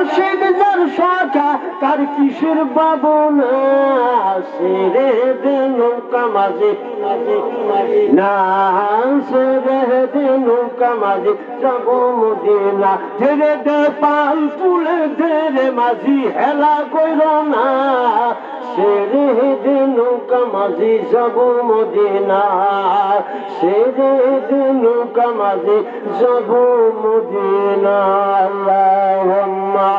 মুর্শিদ যার শাখা, তার বাবু না সেরে দে নৌকা না সেরে দে নৌকা মাঝে, যাব মদিনা। ধীরে দে পাল, তুলে ধীরে মাঝি, হেলা কইর না। সেরে দিনুকা মাঝি যাব মদিনা সেরে দিনুকা মাঝি যাব মদিনা আল্লাহুম্মা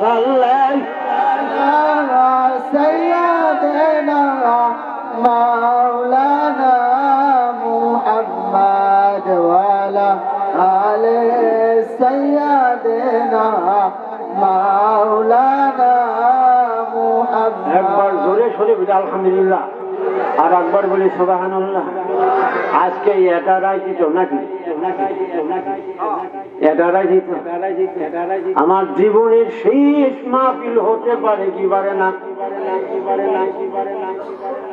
সাল্লাল্লাহু আলা সাইয়্যিদিনা একবার জোরে সরে বলি, আলহামদুলিল্লাহ। আর একবার বলি সোবাহান আজকে এটারাই দিত নাকি? এটারাই দিত আমার জীবনের শেষ মাহফিল হতে পারে কি পারে না?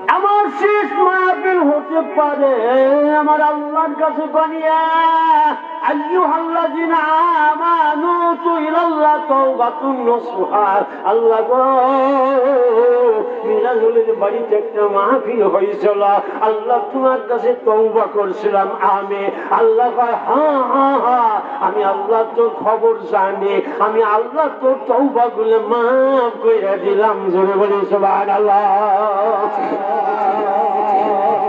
আমার শেষ মাহফিল পারে আমার আল্লাহর কাছে বানিয়া আল্লাহ হয়েছিল। আল্লাহ তোমার কাছে করছিলাম, আমি। আল্লাহ হ্যাঁ হ্যাঁ হ্যাঁ আমি আল্লাহ তোর খবর জানি। আমি আল্লাহ তোর তওবা গুলো মাফ করে দিলাম, জোরে বলে সবার সুবহানাল্লাহ।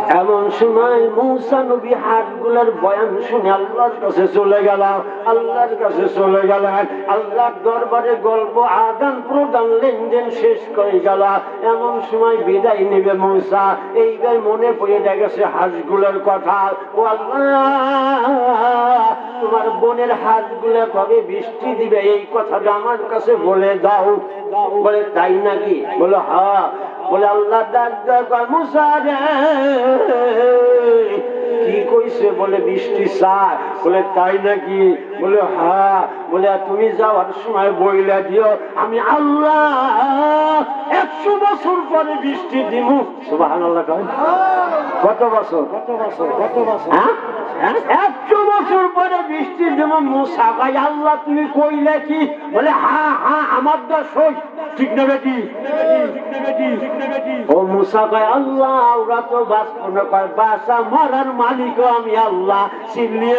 এমন সময় মৌসা নবী হাটগুলার বয়ান শুনে আল্লাহর কাছে চলে গেলাম আল্লাহর কাছে চলে গেলেন আল্লাহর দরবারে গল্প, আদান প্রদান, লেনদেন শেষ করে গেল। এমন সময় বিদায় নেবে মৌসা। এইবার মনে পড়ে গেছে হাঁসগুলোর কথা। ও আল্লাহ, তোমার বোনের হাঁসগুলো কবে বৃষ্টি দিবে? এই কথাটা আমার কাছে বলে দাও। বলে, তাই নাকি? বলে হ্যাঁ। বলে আল্লাহ কি কইছে? বলে, বৃষ্টি চায় বলে, তাই নাকি? বলে হ্যাঁ। বলে তুমি যাওয়ার সময় বইলা দিও, আমি আল্লাহ একশো বছর পরে বৃষ্টি সুবাহান আল্লাহ কত বছর? কত বছর? কত বছর? হ্যাঁ? হ্যাঁ? একশো বছর পরে বৃষ্টি দেব মুসা ভাই আল্লাহ, তুমি কইলে কি? বলে হ্যাঁ হ্যাঁ আমার দোষ ঠিক না বেটি? ও মুসা ভাই আল্লাহ, ওরা তো বাস মনে কয়, বাসা মালিক আমি আল্লাহ।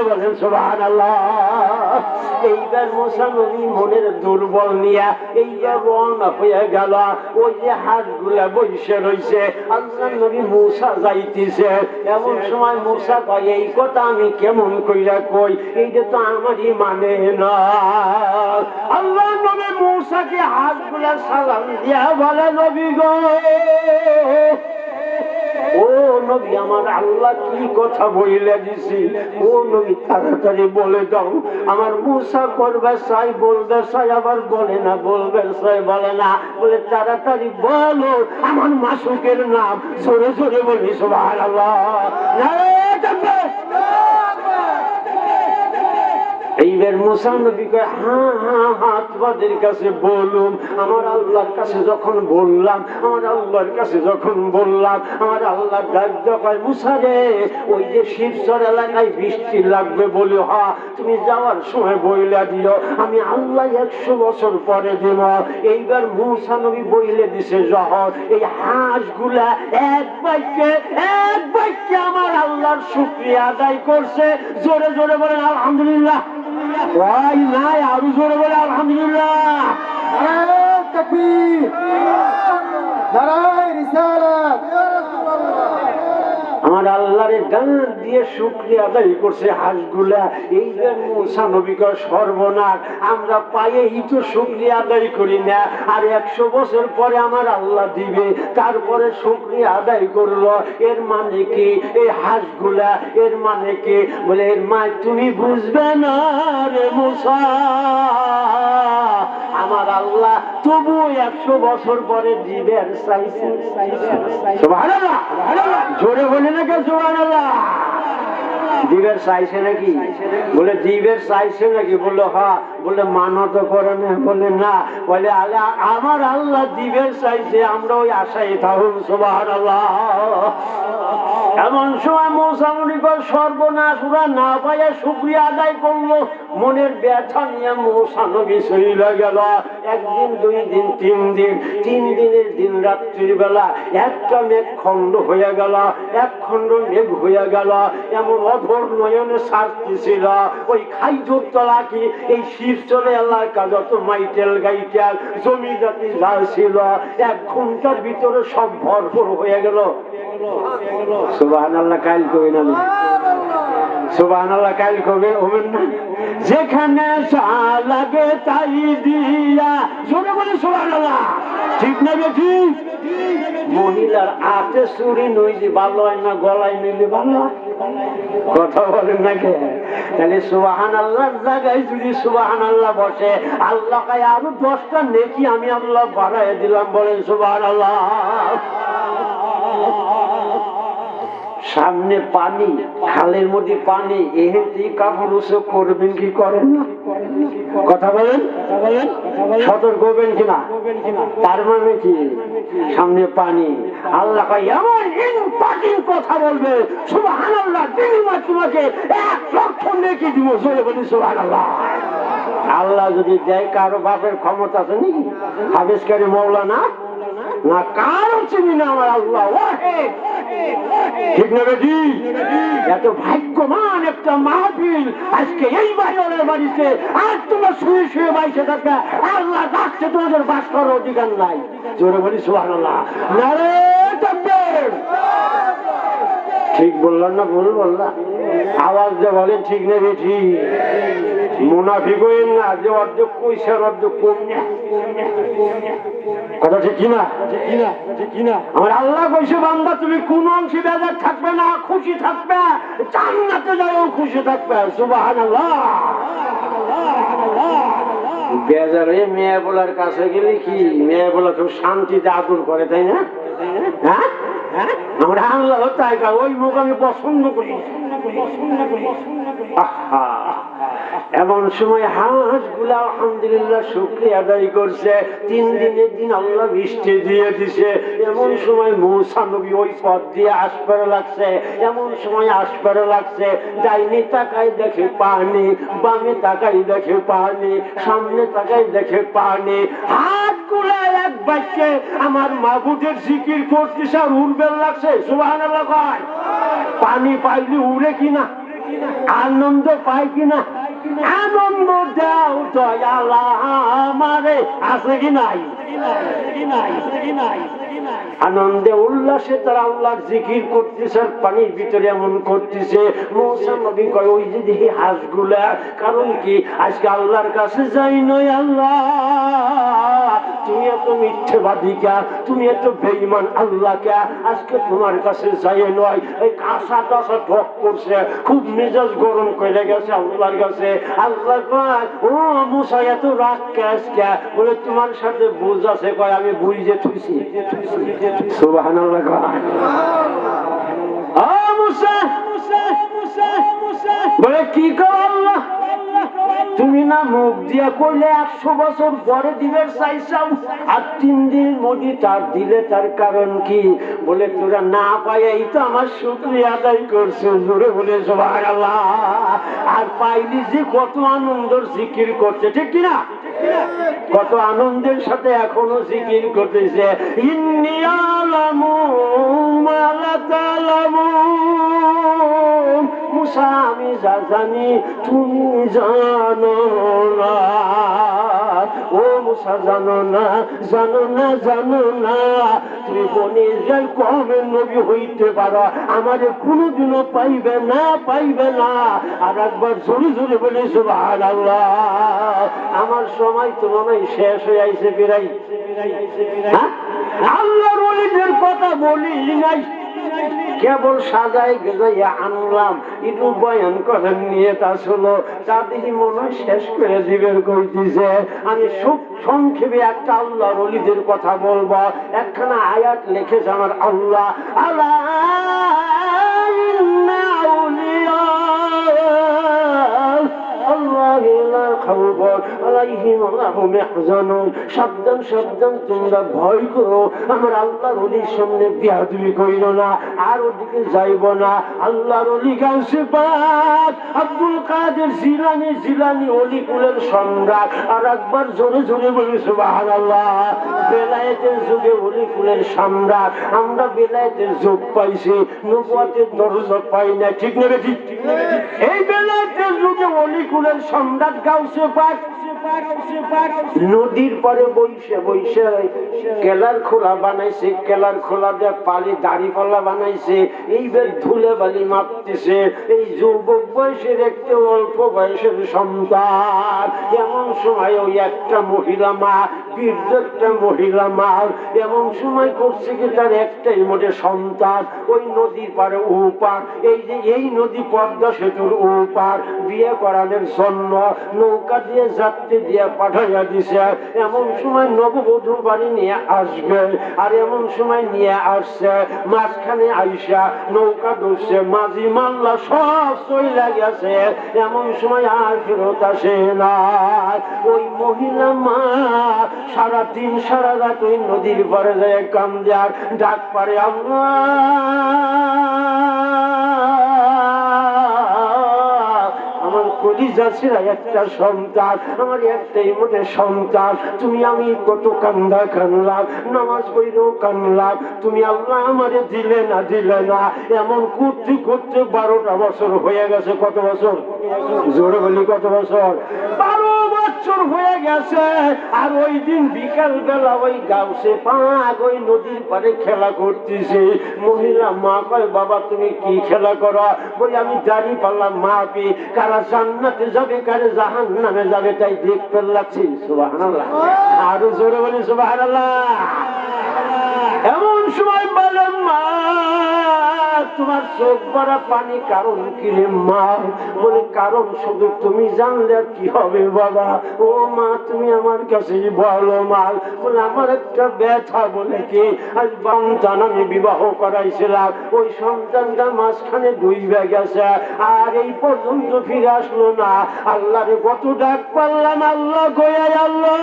বলেন আল্লাহ এইবার মুসা নবী মনের দুর্বল নিয়া হয়ে গেল, ওই যে হাতগুলা রইছে। আল্লাহ নবী মুসা যাইতেছে। এমন সময় মুসা কয়, এই কথা আমি কেমন কইরা কই? এইটা তো আমারই মানে না আল্লাহ নবী মুসাকে হাতগুলা সালাম দিয়া বলে নবী গো ও নবী আমার আল্লাহ কি কথা বইলে দিছি ও নবী তাড়াতাড়ি বলে দাও আমার মুসা করবে চাই বলবে চাই আবার বলে না বলবে চাই বলে না বলে তাড়াতাড়ি বলো আমার মাসুকের নাম জোরে জোরে বলি সবাই আল্লাহ এইবার মুসা নবী কয় হ্যাঁ হ্যাঁ হ্যাঁ তোমাদের কাছে বলুম আমার আল্লাহর কাছে যখন বললাম, আমার আল্লাহর কাছে যখন বললাম, আমার আল্লাহ ডাক কয়, মুসা রে, ওই যে শিবচর এলাকায় বৃষ্টি লাগবে বলে, হ, তুমি যাওয়ার সময় বইলা দিও, আমি আল্লাহ একশো বছর পরে দিব। এইবার মুসা নবী বইলে দিছে জহর, এই হাঁসগুলা এক বাক্যে এক বাক্যে আমার আল্লাহর শুক্রিয়া আদায় করছে। জোরে জোরে বলেন, আলহামদুলিল্লাহ। ওই নাই আরও জোরে বলে আলহামদুলিল্লাহ। নারায় তাকবীর। নারায়ণ রিসালাত। আমার আল্লাহরে গান দিয়ে শুক্রিয়া আদায় করছে হাঁসগুলা। এই যে মুসা নবীকর সর্বনাশ, আমরা পায়েই তো শুক্রিয়া আদায় করি না। আর একশো বছর পরে আমার আল্লাহ দিবে, তারপরে শুক্রিয়া আদায় করল। এর মানে কি? এই হাঁসগুলা, এর মানে কি? বলে, এর মা তুমি বুঝবে না রে মুসা? তবু একশো বছর পরে দিবের চাইছে জোরে না কেউ দিবের চাইছে নাকি? বলে দিবের চাইছে নাকি? বলল হ্যাঁ বলে মানত করে না। বলে না। বলে, আলে, আমার আল্লাহ দিবের চাইছে আমরা ওই আশায় থাকুন, সুবহানাল্লাহ! এমন সময় মৌসামরিকর সর্বনাশ, ওরা না পাইয়া শুক্রিয়া আদায় করল। মনের ব্যথা নিয়ে মৌসানবী শরীরে গেল। একদিন, দুই দিন, তিন দিন, তিন দিনের দিন, রাত্রির বেলা একটা মেঘ খণ্ড হয়ে গেল, এক খণ্ড মেঘ হয়ে গেল, এমন অধর নয়নে সারতেছিল। ওই খাইজোর তলা কি? এই শিবচরে এলাকা যত মাইটেল গাইটেল জমি জাতি যা ছিল, এক ঘণ্টার ভিতরে সব ভরপুর হয়ে গেল। সুবাহান আল্লাহ কাইল কবে না। আল্লাহ কাইল কবে হবেন না? যেখানে লাগে তাই দিয়া। জোরে বলে সুবাহান ঠিক না বেঠি মহিলার আটে চুরি নইলে ভালো হয় না, গলায় নইলে ভালো কথা বলেন না কে? তাহলে সুবাহান আল্লাহর জায়গায় যদি সুবাহান আল্লাহ বসে, আল্লাহ কায় আরও দশটা নেকি আমি আল্লাহ বাড়াই দিলাম। বলেন সুবাহান আল্লাহ সামনে পানি খালের মধ্যে পানি এহেতি কাপড় উসে করবেন কি করেন? না কথা বলেন? সতর্ক হবেন কিনা? তার মানে কি? সামনে পানি। আল্লাহ এমন কথা বলবে সুবাহান আল্লাহ বিনিময় তোমাকে এক লক্ষ নেকি দিব। বলি সুবাহান আল্লাহ আল্লাহ যদি দেয় কারও বাপের ক্ষমতা আছে নাকি? হাবিসকারী মৌলানা? না কারও চিনি না আমার আল্লাহ। ঠিক না বেটি? এত ভাগ্যবান একটা মাহফিল আজকে এই বাড়িওয়ালার বাড়িতে। আর তোমরা শুয়ে শুয়ে বাইসে থাকবে। আল্লাহ ডাকছে, তোমাদের বাস করার অধিকার নাই। জোরে বলি সুহান। ঠিক বললাম না, ভুল বললাম। আওয়াজ যে বলে ঠিক না বেঠি না না আল্লাহ তুমি কোন বেজার থাকবে না খুশি থাকবে খুশি থাকবে। বেজারে মেয়ে বলার কাছে গেলে কি? মেয়ে বলা খুব শান্তিতে আদর করে তাই না? হ্যাঁ? হ্যাঁ? আমরা আল্লাহ তাই ওই মুখ আমি পছন্দ করি। আহা, এমন সময় হাঁসগুলা আলহামদুলিল্লাহ শুক্রিয়া আদায় করছে। তিন দিনের দিন আল্লাহ বৃষ্টি দিয়ে দিছে। এমন সময় মৌসা নবী ওই পথ দিয়ে আসপারে লাগছে। এমন সময় আসপারে লাগছে। ডাইনি তাকাই দেখে পানি, বামে তাকাই দেখে পানি, সামনে তাকাই দেখে পানি। হাতগুলা এক বাক্যে আমার মাবুদের জিকির করতেছে আর উড়বেল লাগছে। সুবাহ পানি পাইলে উড়ে কিনা? আনন্দ পায় কিনা? আনন্দ দাও দয়ালা আমারে। আছে কি নাই? আনন্দে উল্লাসে তারা আল্লাহর জিকির করতেছে, আর পানির ভিতরে এমন করতেছে। মৌসা নবী কয়, ওই যে দেখি হাঁসগুলা, কারণ কি? আজকে আল্লাহর কাছে যাই নয় আল্লাহ। তুমি এত মিথ্যেবাদী কে? তুমি এত বেইমান আল্লাহ কে? আজকে তোমার কাছে যাই নয়। এই কাঁসা টাসা ঠক করছে খুব মেজাজ গরম করে গেছে আল্লাহর কাছে। আল্লাহ কয় ও মুসা এত রাগ ক্যাশ ক্যা বলে তোমার সাথে বুঝ আছে কয় আমি বুঝে থুইছি সুবহানাল্লাহ কয়। ও মুসা বলে কি তুমি না মুখ দিয়া কইলে একশো বছর পরে দিবে চাইছাও আর তিন দিন মোদি তার দিলে তার কারণ কি? বলে, তোরা না পাইয়াই তো আমার শুক্রিয়া আদায় করছে। জোরে বলে সবার আল্লাহ আর পাইলি যে কত আনন্দর জিকির করছে, ঠিক কিনা? কত আনন্দের সাথে এখনও জিকির করতেছে। ইন্নি আলামু মালা আমি যা জানি, তুমি জানো না। ও মুসা, জানো না জানো না জানো না। তুমি বনে ইসরায়েল কমের নবী হইতে পারো, আমারে কোনোদিনও পাইবে না পাইবে না। আর একবার জোরে জোরে বলে সুবহান আমার সময় তো মনে হয় শেষ হয়ে আইছে বেড়াই হ্যাঁ? আল্লাহর কথা বলি নাই। কেবল সাজাই গেজাইয়া আনলাম। একটু বয়ান করেন নিয়ে তা শুনো তা দেখি মনে শেষ করে জীবের কই দিছে আমি সুখ সংক্ষেপে একটা আল্লাহ রলিদের কথা বলব। একখানা আয়াত লিখেছে আমার আল্লাহ। আল্লাহ আল্লাহ খবর একবার জোরে জোরে বলি বেলায়েতের যুগে ওলি কুলের সম্রাট। আমরা বেলায়েতের যুগ পাইছি নবুয়াতের দরজা পাই না ঠিক নেবে ঠিক এই বেলায়েতের যুগে অলি কুলের সম্রাট গাউসে পাক। নদীর পরে বইসে বইসে কেলার খোলা বানাইছে, কেলার খোলা দিয়ে পালি দাড়ি পাল্লা বানাইছে, এইবার ধুলে বালি মাপতেছে এই যুবক বয়সের একটা অল্প বয়সের সন্তান। এমন সময় ওই একটা মহিলা মা, বীর্য একটা মহিলা মা, এমন সময় করছে কি তার একটাই মোটে সন্তান, ওই নদীর পারে উপার। এই যে এই নদী পদ্মা সেতুর উপার, বিয়ে করানোর জন্য নৌকা দিয়ে যাত্রী দিয়ে পাঠাইয়া দিছে। এমন সময় নববধূ বাড়ি নিয়ে আসবে আর এমন সময় নিয়ে আসছে, মাঝখানে আইসা নৌকা ডুবছে মাঝি মাল্লা সব চইলা গেছে। এমন সময় আর ফেরত আসে না ওই মহিলা মা সারা দিন সারা রাত ওই নদীর পরে যায় কাম দেয়ার ডাক পারে আল্লাহ! একটা সন্তান, আমার একটাই সন্তান। তুমি আমি কত কান্দা নামাজ তুমি আমারে দিলে না দিলে না, এমন করতে করতে বারোটা বছর হয়ে গেছে, কত বছর? জোরে বলি, কত বছর? বারো বছর হয়ে গেছে আর ওই দিন বিকাল বেলা ওই গাউসে পাক ওই নদীর পারে খেলা করতেছে। মহিলা মা কয় বাবা তুমি কি খেলা করো? বলি আমি দাড়ি পাল্লাম মাপি কারা জান্নাতে যাবে কারে জাহান নামে যাবে তাই দেখতে লাগছি সুবহানাল্লাহ। আরও জোরে বলি সুবহানাল্লাহ। এমন সময় মা তোমার চোখ ভরা পানি কারণ কি রে মা বলে, কারণ শুধু তুমি জানলে কি হবে বাবা? ও মা, তুমি আমার কাছে বলো মা আমার একটা ব্যথা বলে কি? আজ আমি বিবাহ করাইছিলাম। ওই সন্তানটা মাঝখানে গেছে। আর এই পর্যন্ত ফিরে আসলো না। আল্লাহরে কত ডাক পারলাম, আল্লাহ আল্লাহ।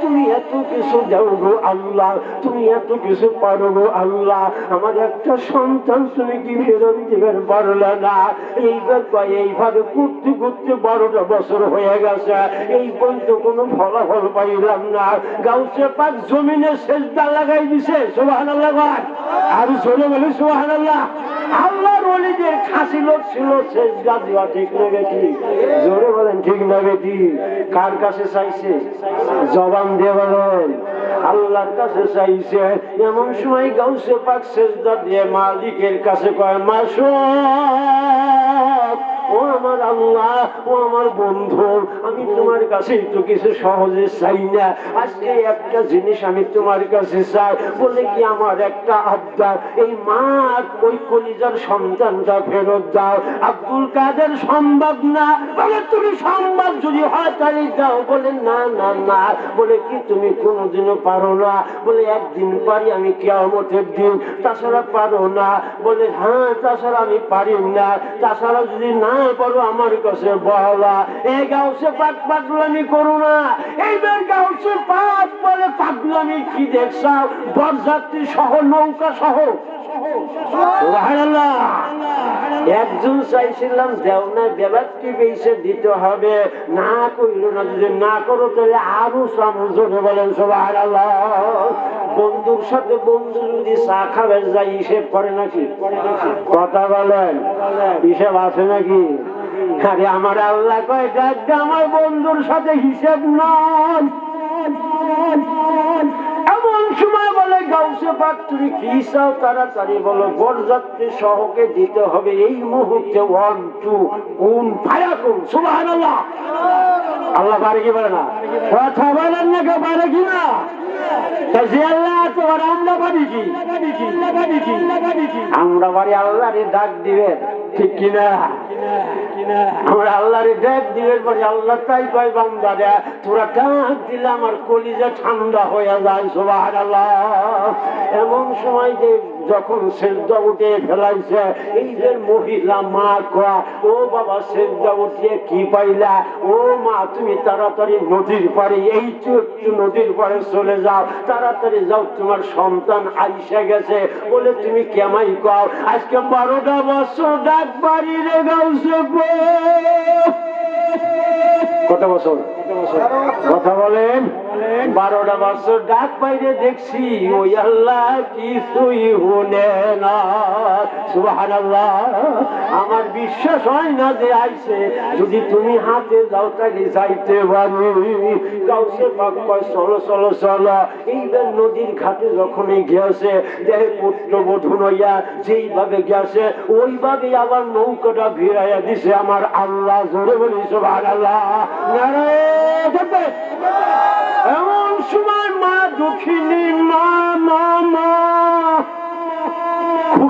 তুমি এত কিছু দাও গো আল্লাহ, তুমি এত কিছু পারো গো আল্লাহ। আমার একটা সন্তান তুমি কি ফেরত দিবেন পারলে না। এইবার এইভাবে করতে করতে বারোটা বছর হয়ে গেছে। এই পর্যন্ত কোনো ফলাফল পাইলাম না। গাউসে পাক জমিনে শেষদা লাগাই দিছে আল্লাহ আর বলি আল্লাহ আল্লাহর খাসি লোক ছিল ঠিক না বেটি জোরে বলেন, ঠিক না বেটি কার কাছে চাইছে? জবান দিয়ে বলেন। আল্লাহর কাছে চাইছে। এমন সময় গাউসে পাক সেজদা দিয়ে মালিকের কাছে কয় মাসো ও আমার আল্লাহ ও আমার বন্ধু, আমি তোমার কাছে কিছু সহজে চাই না। আজকে একটা জিনিস আমি তোমার কাছে চাই, বলে কি আমার একটা আবদার? এই মা ওই কলিজার সন্তানটা ফেরত দাও। আব্দুল কাদের সম্ভব না? বলে, তুমি সম্ভব যদি হয় তাহলে বলে, না না না। বলে, কি তুমি কোনোদিনও পারো না? বলে, একদিন পারি আমি কেয়ামতের দিন। তাছাড়া পারো না। বলে হ্যাঁ তাছাড়া আমি পারি না। তাছাড়া যদি না পারো আমার কাছে বলা এই গাউসে পাক পাগলামি করো না, এইবার গাউসে পাক বলে পাগলামি কি দেখছাও? বরযাত্রী সহ, নৌকা সহ। একজন চাইছিলাম, দেও না বেলাটি বেশে দিতে হবে। না কইল না, যদি না করো, তাহলে আরও সামজনে বলেন সবাই বন্ধুর সাথে বন্ধু যদি চা খাবে, যাই হিসেব করে নাকি? কথা বলেন। হিসেব আছে নাকি? আরে আমার আল্লাহ কয়, দেখ আমার বন্ধুর সাথে হিসেব নয় এমন সময় বলে, গাউসে পাক, তুমি কি চাও তাড়াতাড়ি বলো বরযাত্রী সহকে দিতে হবে। এই মুহূর্তে ওয়ান টু কোন ফায়া কোন সুবাহ আল্লাহ পারে কি পারে না। কথা বলেন না কেউ পারে কি না আল্লাহ আমরা বাড়ি আল্লাহরে ডাক দিবেন। ঠিক কিনা? দিলে আল্লাহ কয় তোরা দিলে আমার কলিজা ঠান্ডা হয়ে যায় সোবাহ এমন সময় যে যখন সেজদা উঠে ফেলাইছে এই যে মহিলা মা কয়া ও বাবা সেজদা উঠিয়ে কি পাইলা? ও মা তুমি তাড়াতাড়ি নদীর পাড়ে এই একটু নদীর পাড়ে চলে যাও। তাড়াতাড়ি যাও তোমার সন্তান আইসে গেছে। বলে তুমি কেমাই কও? আজকে বারোটা বছর ডাক বাড়ি রে গাউছে। কত বছর। কথা বলেন। বারোটা বছর ডাক বাইরে দেখছি, ওই আল্লাহ কিছুই শুনে না। সুবাহান আমার বিশ্বাস হয় না যে আইছে। যদি তুমি হাতে যাও তাহলে যাইতে পারি। কয়, চলো চলো চলো। এইবার নদীর ঘাটে যখনই গিয়েছে, দেহে নইয়া যেইভাবে গেছে ওইভাবে আবার নৌকাটা ভিড়াইয়া দিছে আমার আল্লাহ। জোরে বলি আল্লাহ এমন সময় মা দুঃখিনী মা মা মা।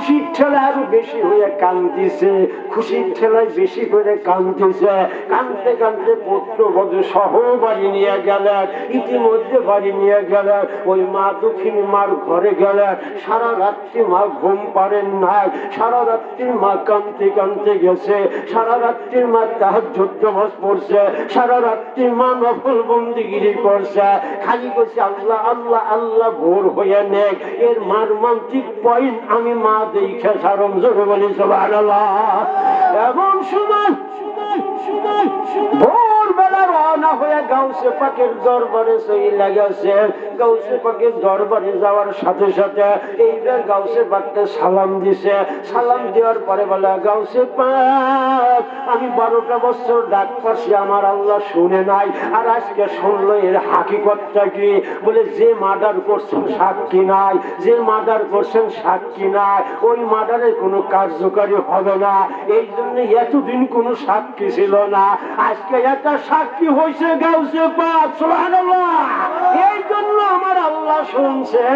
খুশির ঠেলা আরও বেশি হয়ে কান্দিছে খুশির ঠেলায় বেশি করে কান্দিছে। কানতে কানতে পুত্র বধূ সহ বাড়ি নিয়ে গেলেন, ইতিমধ্যে বাড়ি নিয়ে গেলেন। ওই মা দক্ষিণী মার ঘরে গেলেন। সারা রাত্রি মা ঘুম পারেন নাই। সারা রাত্রি মা কানতে কানতে গেছে। সারা রাত্রি মা তাহার বস পড়ছে। সারা রাত্রি মা নফল বন্দিগিরি করছে। খালি করছে আল্লাহ আল্লাহ আল্লাহ ভোর হয়ে নেক। এর মারমান্তিক পয়েন্ট আমি মা দেখে সারম জোরে বলি সবাই এমন সময় ভোরবেলা রওনা হয়ে গাউসে পাকের দরবারে গাউসে পাকের দরবারে যাওয়ার সাথে সাথে এইবার গাউসে পাককে সালাম দিছে। সালাম দেওয়ার পরে বলে, গাউসে পাক, আমি বারোটা বছর ডাক পাশে আমার আল্লাহ শুনে নাই। আর আজকে শুনলো এর হাকিকতটা কি? বলে, যে মার্ডার করছেন সাক্ষী নাই? যে মার্ডার করছেন সাক্ষী নাই? ওই মার্ডারের কোনো কার্যকারী হবে না। এই জন্য এতদিন কোনো সাক্ষী ছিল না। আজকে একটা সাক্ষী হয়েছে গাউসে পাক, সুবহানাল্লাহ। এই জন্য আমার আল্লাহ শুনছে।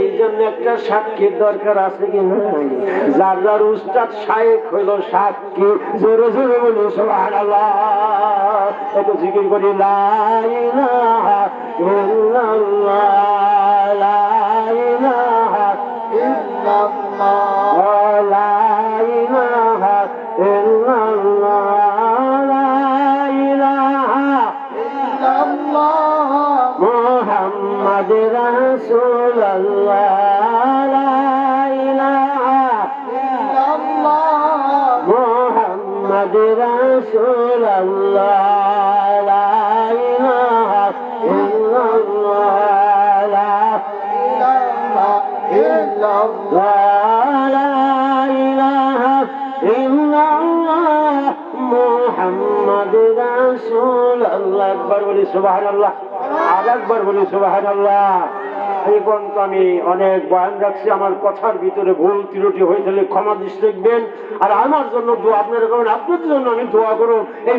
এই জন্য একটা সাক্ষীর দরকার আছে কি না যার যার উস্তাদ শায়েক হইল সাক্ষী, জোরে জোরে বলি সুবহানাল্লাহ। একটু জিকির করি, লা ইলাহা ইল্লাল্লাহ, লা ইলাহা ইল্লাল্লাহ। মোহাম্মদ রাসূলুল্লাহ লা ইলাহা ইল্লাল্লাহ লা ইলাহা ইল্লাল্লাহ লা ইলাহা ইল্লাল্লাহ মুহাম্মদ রাসূলুল্লাহ একবার বলি সুবহানাল্লাহ আর একবার বলি সুবহানাল্লাহ পর্যন্ত আমি অনেক বয়ান রাখছি, আমার কথার ভিতরে ভুল ত্রুটি হয়ে থাকলে ক্ষমা দৃষ্টি দেখবেন আর আমার জন্য আপনার আপনার আপনাদের জন্য আমি দোয়া করুন